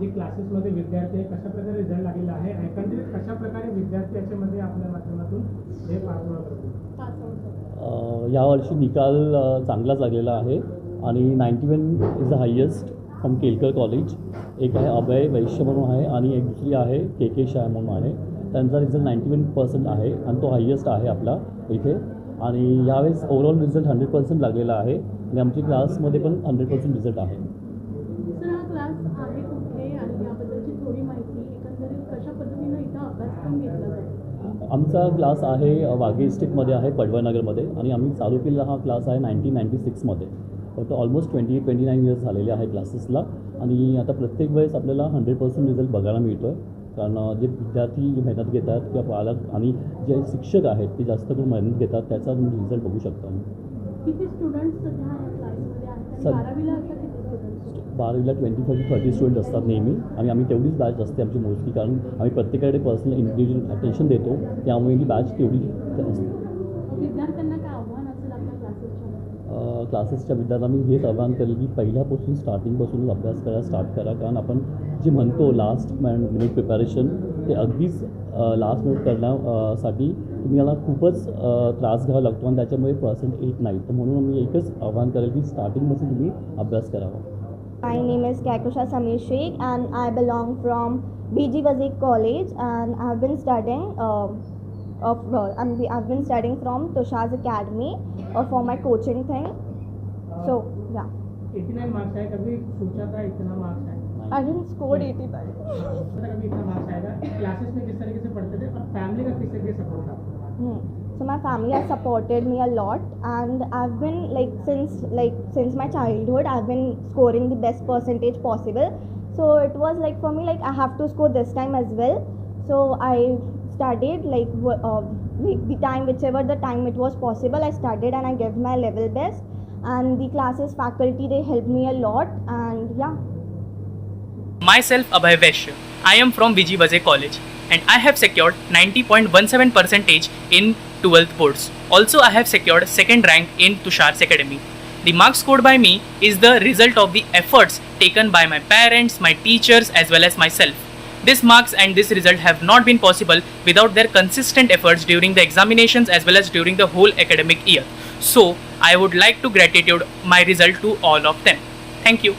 जे क्लासेसमध्ये विद्यार्थी आहे कशा प्रकारे रिझल्ट लागलेला आहे एकंदरीत कशा प्रकारे विद्यार्थी याच्यामध्ये आपल्या माध्यमातून हे करतो अ, यावर्षी निकाल चांगलाच लागलेला आहे आणि ninety one is the highest from Kelkar college एक आहे अभय वैश्य म्हणून आहे आणि एक दुसरी आहे के के शाह म्हणून आहे. त्यांचा रिझल्ट नाईन्टी वन पर्सेंट आहे आणि तो हायेस्ट आहे आपला इथे. आणि यावेळेस ओव्हरऑल रिझल्ट हंड्रेड पर्सेंट लागलेला आहे आणि आमच्या क्लासमध्ये पण हंड्रेड पर्सेंट रिझल्ट आहे सर हा क्लास आहे कुठे आणि याबद्दलची थोडी माहिती एकंदरीत कशा पद्धतीनं इथं अभ्यासक्रम घेतला जातो आमचा क्लास आहे वाघे इस्टेटमध्ये आहे पडवळनगरमध्ये आणि आम्ही चालू केलेला हा क्लास आहे नाईन्टीन नाईन्टी सिक्समध्ये. फक्त almost twenty twenty nine years झालेले आहे क्लासेसला. आणि आता प्रत्येक वेळेस आपल्याला हंड्रेड पर्सेंट रिझल्ट बघायला मिळतो आहे कारण जे विद्यार्थी मेहनत घेतात किंवा पालक आणि जे शिक्षक आहेत ते जास्त करून मेहनत घेतात त्याचा तुम्ही रिझल्ट बघू शकता किती स्टुडंट्स सध्या क्लासमध्ये बारावीला ट्वेंटी फाईव्ह थर्टी स्टुडंट असतात नेहमी. आणि आम्ही तेवढीच बॅच असते आमची मोस्टली कारण आम्ही प्रत्येकाकडे पर्सनल इंडिव्हिज्युअल अटेन्शन देतो. त्यामुळे ही बॅच तेवढी असते. क्लासेसच्या विद्यार्थ्यांना मी हेच आवाहन करेल की पहिल्यापासून स्टार्टिंगपासूनच अभ्यास करायला स्टार्ट करा. कारण आपण जे म्हणतो लास्ट मिनिट प्रिपॅरेशन ते अगदीच लास्ट मिनिट करण्यासाठी तुम्हाला खूपच अ, त्रास घ्यावा लागतो आणि त्याच्यामुळे पर्सेंट येत नाही. तर म्हणून मी एकच आवाहन करेल की स्टार्टिंगपासून तुम्ही अभ्यास करावा. My name is Kaikusha Samir Sheikh and I belong from BG Wazik College and I've been studying uh, of uh, I'm, I've been studying from Tushar's Academy uh, for my coaching thing. So yeah, है कभी सोचा था इतना है I didn't score 85. सोचा था कभी इतना marks आएगा classes में किस तरीके से पढ़ते थे और फैमिली का किस तरीके से सपोर्ट था Hmm. So my family has supported me a lot, and I've been like since like since my childhood, I've been scoring the best percentage possible. So it was like for me like I have to score this time as well. So I studied like uh, the time whichever the time it was possible. I studied and I gave my level best. And the classes faculty they helped me a lot, and yeah. Myself Abhay Vaishya. I am from Vaze College and I have secured 90.17 percentage in 12th boards. Also I have secured second rank in Tushar's Academy. The marks scored by me is the result of the efforts taken by my parents, my teachers as well as myself. This marks and this result have not been possible without their consistent efforts during the examinations as well as during the whole academic year. So I would like to gratitude my result to all of them. Thank you.